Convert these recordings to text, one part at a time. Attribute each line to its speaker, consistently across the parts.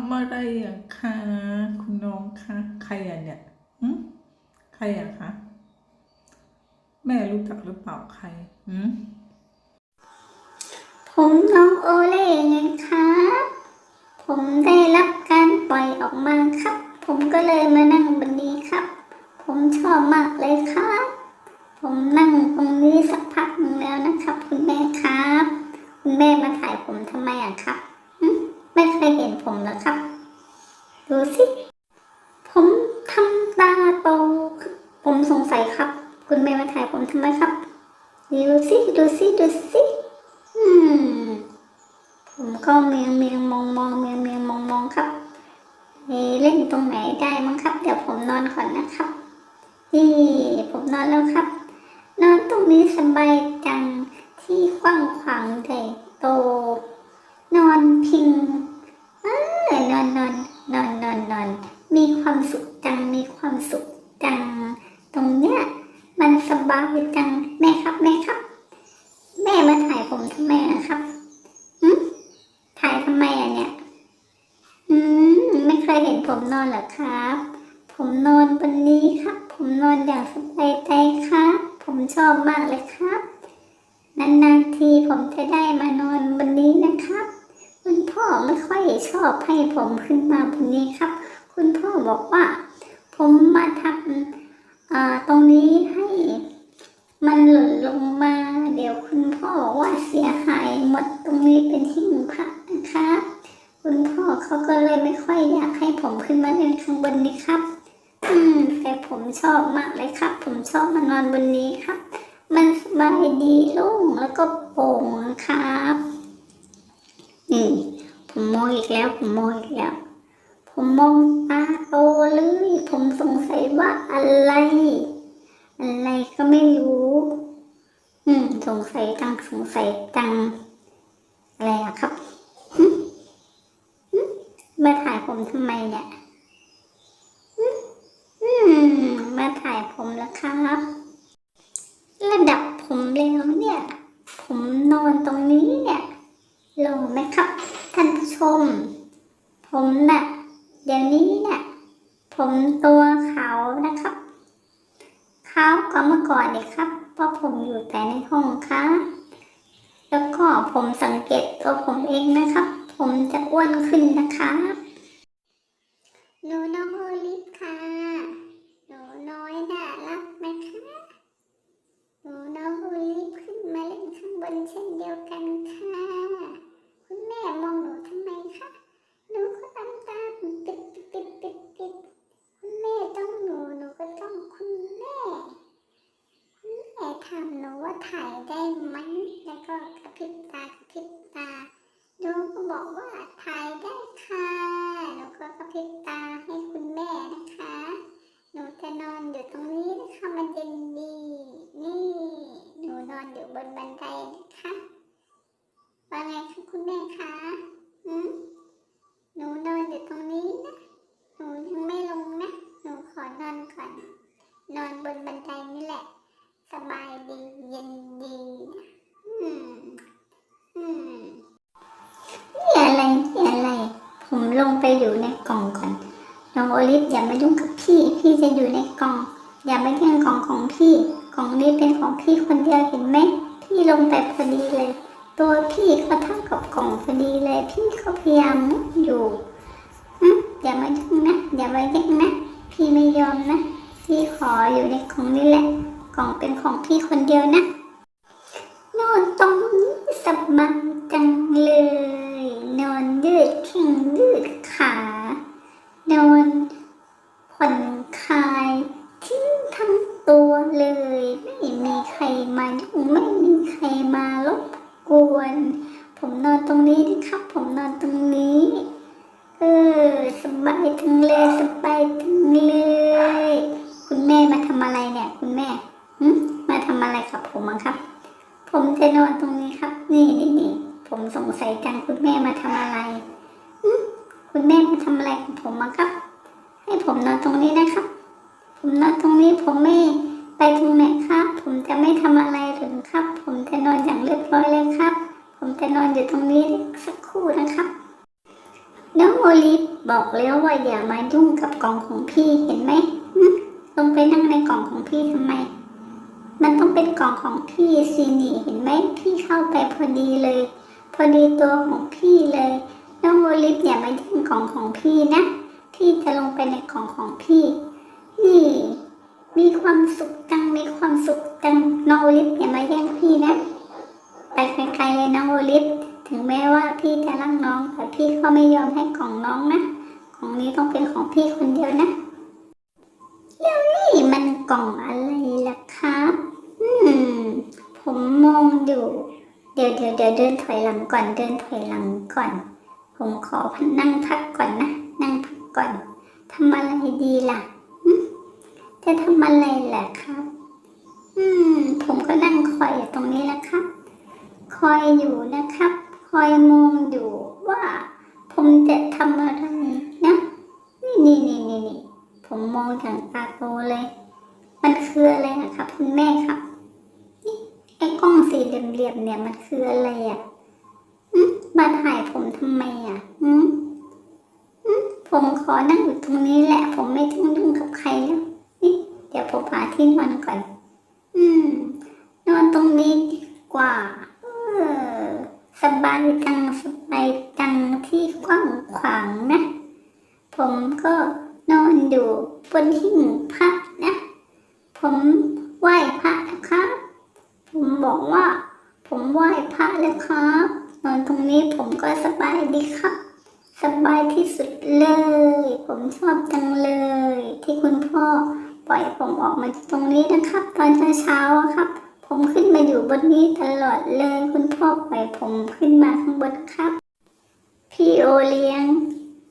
Speaker 1: ำอะไรอะคะคุณน้องคะใครอะเนี่ยหืมใครอะคะแม่รู้จักหรือเปล่าใครหืม
Speaker 2: ผมน้องโอเล่ไงครับผมได้รับการปล่อยออกมาครับ ผมก็เลยมานั่งบนนี้ครับ ผมชอบมากเลยครับ ผมนั่งตรงนี้สักพักหนึงแล้วนะครับ คุณแม่ครับ คุณแม่มาถ่ายผมทำไมอะครับ ยเห็นผมเหรอครับ ดูสิ ผมทำตาโตผมสงสัยครับ คุณแม่มาถ่ายผมทำไมครับ ดูสิดูสิดูสิอืม ผมก็เมียงเมียงมองมองเมียงเมียงมองมองครับเอเล่นตรงไหนได้มั้งครับ เดี๋ยวผมนอนก่อนนะครับนี่ผมนอนแล้วครับ นอนตรงนี้สบายจังที่กว้างขวางใหญ่โต นอนพิงเออนอนนอนนอนนอนนอนมีความสุขจังมีความสุขจัง ตรงเนี้ย มันสบายจังแม่ครับแม่ครับ แม่มาถ่ายผมทำไมอะครับหืมถ่ายทำไมอะเนี่ย อืม ไม่เคยเห็น ผมนอนเหรอครับ ผมนอนบนนี้ครับ ผมนอนอย่างสบายใจครับ ผมชอบมากเลยครับ นานๆทีผมจะได้มานอนบนนี้นะครับคุณพ่อไม่ค่อยชอบให้ผมขึ้นมาบนนี้ครับ คุณพ่อบอกว่า ผมมาทำตรงนี้ให้มันหล่นลงมา เดี๋ยวคุณพ่อบอกว่าเสียหายหมดตรงนี้เป็นที่พระนะคะคุณพ่อ เขาก็เลยไม่ค่อยอยากให้ผมขึ้นมาเล่นข้างบนนี้ครับ อืม แต่ผมชอบมากเลยครับ ผมชอบมานอนบนนี้ครับ มันสบายดีโล่งแล้วก็โปร่งครับนี่ผมมองอีกแล้ว ผมมองอีกแล้ว ผมมองตาโตเลย ผมสงสัยว่าอะไร อะไรก็ไม่รู้ อืม สงสัยจังสงสัยจังอะไรอะครับหึหึมาถ่ายผม ทำไมเนี่ยมาถ่ายผมแล้วครับ ระดับผมแล้วเนี่ย ผมนอนตรงนี้เนี่ยลงไหมครับ ท่านผู้ชม ผมน่ะเดี๋ยวนี้เนี่ยผมตัวขาวนะครับขาวกว่าเมื่อก่อนเลยครับ เพราะผมอยู่แต่ในห้องค่ะแล้วก็ผมสังเกตตัวผมเองนะครับ ผมจะอ้วนขึ้นนะคะ หนูน้องโอลิฟค่ะ หนูน้อยน่ารักนะคะ หนูน้องโอลิฟขึ้นมาเล่นข้างบนเช่นเดียวกันค่ะ คุณแม่มองหนูทำไมคะ หนูก็ตำตาปิดปิดปิดปิดปิดคุณแม่ต้องหนู หนูก็ต้องคุณแม่ คุณแม่ถามหนูว่าถ่ายได้ไหม แล้วก็กระพริบตากระพริบตา หนูก็บอกว่าถ่ายได้ค่ะหนูก็กระพริบตาให้คุณแม่นะคะ หนูจะนอนอยู่ตรงนี้นะคะมันเย็นดีนี่ หนูนอนอยู่บนบันไดนะคะว่าไงคะคุณแม่คะอืม ไปอยู่ในกล่องก่อนน้องโอลิฟอย่ามายุ่งกับพี่ พี่จะอยู่ในกล่อง อย่ามาแย่งกล่องของพี่ กล่องนี้เป็นของพี่คนเดียวเห็นไหมพี่ลงไปพอดีเลย ตัวพี่ก็เท่ากับกล่องพอดีเลย พี่ก็พยายามอยู่อืมอย่ามายุ่งนะอย่ามาแย่งนะพี่ไม่ยอมนะพี่ขออยู่ในกล่องนี้แหละ กล่องเป็นของพี่คนเดียวนะนอนตรงนี้สบายจังเลย นอนยืดแข้งยืดขา นอนผ่อนคลายทิ้งทั้งตัว เลย ไม่มีใครมายุ่งไม่มีใครมารบกวน ผมนอนตรงนี้นะครับ ผมนอนตรงนี้ เออสบายจังเลยสบายจังเลย คุณแม่มาทำอะไรเนี่ย คุณแม่มาทำอะไรกับผมอะครับ ผมจะนอนตรงนี้ครับ นี่นี่นี่ผมสงสัยจังคุณแม่มาทำอะไรคุณแม่มาทำอะไรกับผมอะครับ ให้ผมนอนตรงนี้นะครับ ผมนอนตรงนี้ผมไม่ ไปตรงไหนครับ ผมจะไม่ทำอะไรถึงครับ ผมจะนอนอย่างเรียบร้อยเลยครับ ผมจะนอนอยู่ตรงนี้สักครู่นะครับ น้องโอลิฟบอกแล้วว่าอย่ามายุ่งกับกล่องของพี่เห็นไหมลงไปนั่งในกล่องของพี่ทำไม มันต้องเป็นกล่องของพี่สินี่เห็นไหมพี่เข้าไปพอดีเลย พอดีตัวของพี่เลย น้องโอลิฟอย่ามายุ่งกล่องของพี่นะ พี่จะลงไปในกล่องของพี่ นี่ มีความสุขจัง มีความสุขจังน้องโอลิฟอย่ามาแย่งพี่นะ ไปไกลๆเลยน้องโอลิฟถึงแม้ว่าพี่จะรักน้อง แต่พี่ก็ไม่ยอมให้ของน้องนะ ของนี้ต้องเป็นของพี่คนเดียวนะแล้วนี่มันกล่องอะไรล่ะครับ อืม ผมมองอยู่ เดี๋ยวเดี๋ยวเดี๋ยวเดินถอยหลังก่อน เดินถอยหลังก่อน ผมขอพนั่งพักก่อนนะ นั่งพักก่อนทำอะไรดีล่ะ จะทำอะไรแหละครับ อืม ผมก็นั่งคอยอยู่ตรงนี้แหละครับ คอยอยู่นะครับ คอยมองอยู่ว่า ผมจะทำอะไรนะ นี่นี่นี่นี่นี่ผมมองอย่างตาโตเลย มันคืออะไรนะครับ คุณแม่ครับ นี่ไอ้กล้องสีเหลี่ยมๆเนี่ยมันคืออะไรอะอืมมาถ่ายผมทำไมอะอืมอืมผมขอนั่งอยู่ตรงนี้แหละ ผมไม่ต้องยุ่งกับใครแล้ว นี่เดี๋ยวผมหาที่นอนก่อน อืม นอนตรงนี้ดีกว่า เออ สบายจังสบายจังที่กว้างขวางนะ ผมก็นอนอยู่บนหิ้งพระนะ ผมไหว้พระนะครับ ผมบอกว่า ผมไหว้พระแล้วครับ นอนตรงนี้ผมก็สบายดีครับสบายที่สุดเลย ผมชอบจังเลย ที่คุณพ่อ ปล่อยผมออกมาจากตรงนี้นะครับ ตอนเช้าๆครับ ผมขึ้นมาอยู่บนนี้ตลอดเลยคุณพ่อปล่อยผมขึ้นมาข้างบนครับ พี่โอเลี้ยง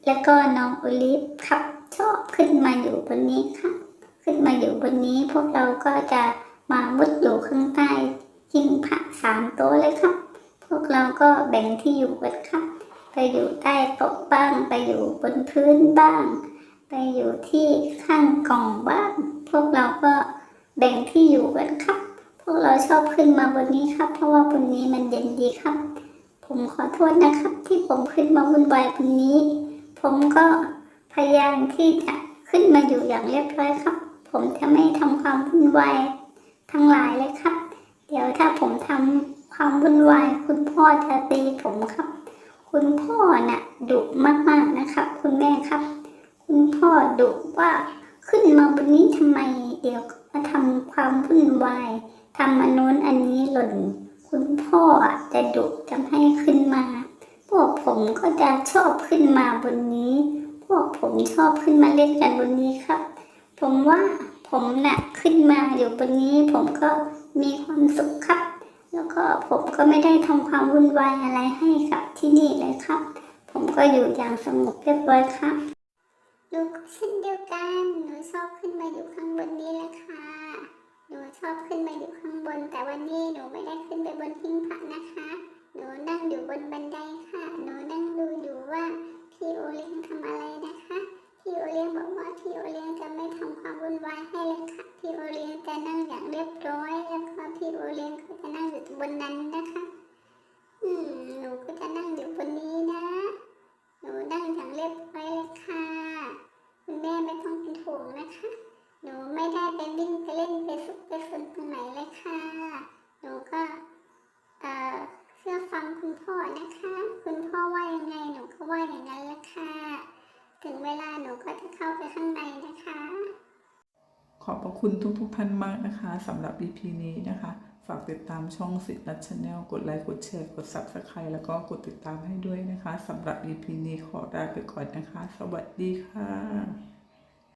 Speaker 2: แล้วก็น้องโอลิฟครับ ชอบขึ้นมาอยู่บนนี้ครับ ขึ้นมาอยู่บนนี้พวกเราก็จะมามุดอยู่ข้างใต้หิ้งพระสามโต๊ะเลยครับ พวกเราก็แบ่งที่อยู่กันครับ ไปอยู่ใต้โต๊ะบ้างไปอยู่บนพื้นบ้าง ไปอยู่ที่ข้างกล่องบ้างพวกเราก็แบ่งที่อยู่กันครับ พวกเราชอบขึ้นมาบนนี้ครับ เพราะว่าบนนี้มันเย็นดีครับ ผมขอโทษนะครับ ที่ผมขึ้นมาวุ่นวายบนนี้ ผมก็พยายามที่จะขึ้นมาอยู่อย่างเรียบร้อยครับ ผมจะไม่ทำความวุ่นวายทั้งหลายเลยครับ เดี๋ยวถ้าผมทำความวุ่นวายคุณพ่อจะตีผมครับ คุณพ่อน่ะดุมากๆนะครับ คุณแม่ครับ คุณพ่อดุว่าขึ้นมาบนนี้ทำไมเดี๋ยวก็มาทำความวุ่นวายทำอันโน้นอันนี้หล่น คุณพ่อจะดุจะให้ขึ้นมา พวกผมก็จะชอบขึ้นมาบนนี้ พวกผมชอบขึ้นมาเล่นกันบนนี้ครับ ผมว่าผมน่ะขึ้นมาอยู่บนนี้ ผมก็มีความสุขครับ แล้วก็ผมก็ไม่ได้ทำความวุ่นวายอะไรให้กับที่นี่เลยครับ ผมก็อยู่อย่างสงบเรียบร้อยครับ หนูเช่นเดียวกัน หนูชอบขึ้นมาอยู่ข้างบนนี้แหละค่ะ หนูชอบขึ้นมาอยู่ข้างบน แต่วันนี้หนูไม่ได้ขึ้นไปบนหิ้งพระนะคะ หนูนั่งอยู่บนบันไดค่ะ หนูนั่งดูอยู่ว่าพี่โอเลี้ยงทำอะไรนะคะ พี่โอเลี้ยงบอกว่าพี่โอเลี้ยงจะไม่ทำความวุ่นวายให้เลยค่ะ พี่โอเลี้ยงจะนั่งอย่างเรียบร้อย แล้วก็พี่โอเลี้ยงก็จะนั่งอยู่บนนั้นนะคะ อืม หนูก็จะนั่งอยู่บนนี้นะ หนูนั่งอย่างเรียบร้อยเลยค่ะ คุณแม่ไม่ต้องเป็นห่วงนะคะ หนูไม่ได้ไปวิ่งไปเล่นไปสุกไปฝนตรงไหนเลยค่ะ หนูก็ เอ่อเชื่อฟังคุณพ่อนะคะ คุณพ่อว่ายังไงหนูก็ว่าอย่างนั้นแหละค่ะ ถึงเวลาหนู ก็จะเข้าไปข้างในนะคะ
Speaker 1: ขอบพระคุณทุกๆท่านมากนะคะสำหรับ EP นี้นะคะ ฝากติดตามช่องสิทธิ์นัทชาแนลกดไลค์กดแชร์กด Subscribe แล้วก็กดติดตามให้ด้วยนะคะสำหรับ EP นี้ขอลาไปก่อนนะคะ สวัสดีค่ะ